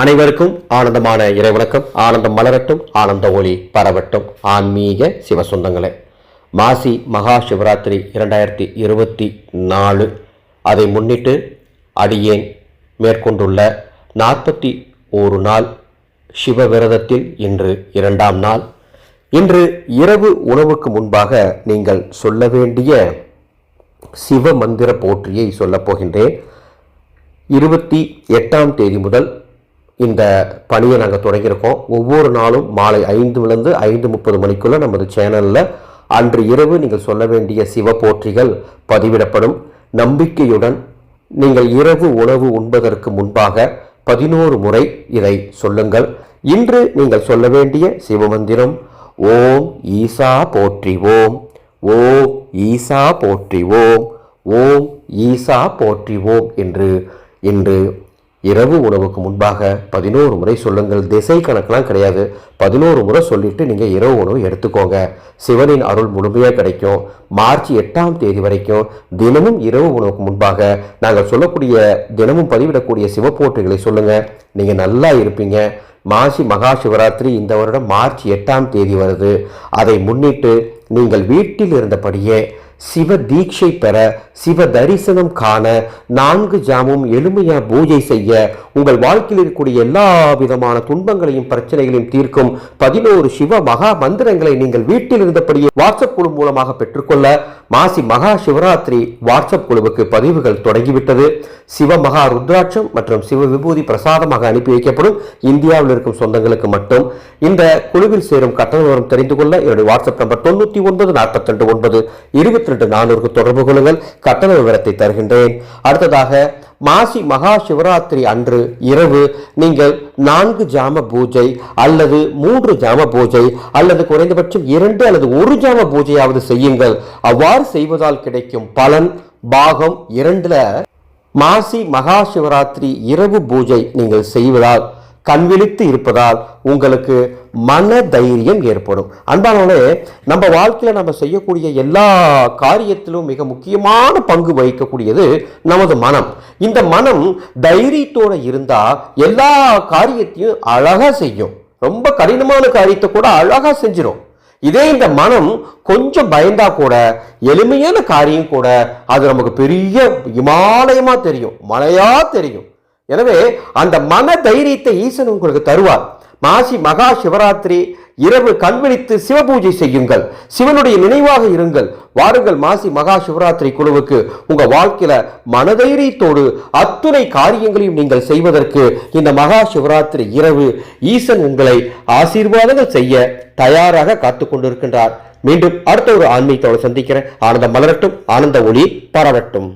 அனைவருக்கும் ஆனந்தமான இறைவணக்கம். ஆனந்தம் மலரட்டும் ஆனந்த ஒளி பரவட்டும். ஆன்மீக சிவசொந்தங்களே மாசி மகா சிவராத்திரி இரண்டாயிரத்தி இருபத்தி நாலு. அதை முன்னிட்டு அடியேன் மேற்கொண்டுள்ள நாற்பத்தி ஒரு நாள் சிவ விரதத்தில் இன்று இரண்டாம் நாள். இன்று இரவு உணவுக்கு முன்பாக நீங்கள் சொல்ல வேண்டிய சிவ மந்திர போற்றியை சொல்லப் போகின்றேன். இருபத்தி எட்டாம் தேதி முதல் இந்த பணியை நாங்கள் தொடங்கியிருக்கோம். ஒவ்வொரு நாளும் மாலை ஐந்துலேருந்து ஐந்து முப்பது மணிக்குள்ள நமது சேனலில் அன்று இரவு நீங்கள் சொல்ல வேண்டிய சிவ போற்றிகள் பதிவிடப்படும். நம்பிக்கையுடன் நீங்கள் இரவு உணவு உண்பதற்கு முன்பாக பதினோரு முறை இதை சொல்லுங்கள். இன்று நீங்கள் சொல்ல வேண்டிய சிவமந்திரம் ஓம் ஈசா போற்றி ஓம் ஈசா போற்றி ஓம் ஈசா போற்றி ஓம் என்று இன்று இரவு உணவுக்கு முன்பாக பதினோரு முறை சொல்லுங்கள். திசை கணக்கெலாம் கிடையாது. பதினோரு முறை சொல்லிட்டு நீங்கள் இரவு உணவு எடுத்துக்கோங்க. சிவனின் அருள் முழுமையாக கிடைக்கும். மார்ச் எட்டாம் தேதி வரைக்கும் தினமும் இரவு உணவுக்கு முன்பாக நாங்கள் சொல்லக்கூடிய தினமும் பதிவிடக்கூடிய சிவப்போட்டுகளை சொல்லுங்கள் நீங்கள் நல்லா இருப்பீங்க. மாசி மகா சிவராத்திரி இந்த வருடம் மார்ச் எட்டாம் தேதி வருது. அதை முன்னிட்டு நீங்கள் வீட்டில் இருந்தபடியே சிவ தீட்சை பெற சிவ தரிசனம் காண நான்கு ஜாமும் எளிமையா பூஜை செய்ய உங்கள் வாழ்க்கையில் இருக்கக்கூடிய எல்லா விதமான துன்பங்களையும் பிரச்சனைகளையும் தீர்க்கும் பதினோரு சிவ மகா மந்திரங்களை நீங்கள் வீட்டில் இருந்தபடியே வாட்ஸ்அப் குழு மூலமாக பெற்றுக்கொள்ள மாசி மகா சிவராத்திரி வாட்ஸ்அப் குழுவுக்கு பதிவுகள் தொடங்கிவிட்டது. சிவ மகா ருத்ராட்சம் மற்றும் சிவ விபூதி பிரசாதமாக அனுப்பி வைக்கப்படும் இந்தியாவில் இருக்கும் சொந்தங்களுக்கு மட்டும். இந்த குழுவில் சேரும் கட்டண விவரம் தெரிந்து கொள்ள என்னுடைய வாட்ஸ்அப் நம்பர் தொண்ணூற்றி ஒன்பது நாற்பத்தி ரெண்டு ஒன்பது இருபத்தி ரெண்டு நானூறுக்கு தொடர்பு கொள்ளுங்கள். கட்டண விவரத்தை தருகின்றேன். அடுத்ததாக மாசி மகா சிவராத்திரி அன்று இரவு நீங்கள் நான்கு ஜாம பூஜை அல்லது மூன்று ஜாம பூஜை அல்லது குறைந்தபட்சம் இரண்டு அல்லது ஒரு ஜாம பூஜையாவது செய்யுங்கள். அவ்வாறு செய்வதால் கிடைக்கும் பலன் பாகம் இரண்டுல மாசி மகா சிவராத்திரி இரவு பூஜை நீங்கள் செய்வதால் கண்விழித்து இருப்பதால் உங்களுக்கு மன தைரியம் ஏற்படும். அன்பானவனே நம்ம வாழ்க்கையில் நம்ம செய்யக்கூடிய எல்லா காரியத்திலும் மிக முக்கியமான பங்கு வகிக்கக்கூடியது நமது மனம். இந்த மனம் தைரியத்தோடு இருந்தால் எல்லா காரியத்தையும் அழகாக செய்யும். ரொம்ப கடினமான காரியத்தை கூட அழகாக செஞ்சிடும் இதே இந்த மனம் கொஞ்சம் பயந்தா கூட எளிமையான காரியம் கூட அது நமக்கு பெரிய இமாலயமாக தெரியும் மலையாக தெரியும். எனவே அந்த மன தைரியத்தை ஈசன் உங்களுக்கு தருவார். மாசி மகா சிவராத்திரி இரவு கண்விழித்து சிவபூஜை செய்யுங்கள். சிவனுடைய நினைவாக இருங்கள். வாருங்கள் மாசி மகா சிவராத்திரி குழுவுக்கு உங்க வாழ்க்கையில மனதைரியத்தோடு அத்துணை காரியங்களையும் நீங்கள் செய்வதற்கு இந்த மகா சிவராத்திரி இரவு ஈசன் உங்களை ஆசீர்வாதங்கள் செய்ய தயாராக காத்து கொண்டிருக்கின்றார். மீண்டும் அடுத்த ஒரு ஆன்மீகத்தோடு சந்திக்கிறேன். ஆனந்த மலரட்டும். ஆனந்த ஒளி பரவட்டும்.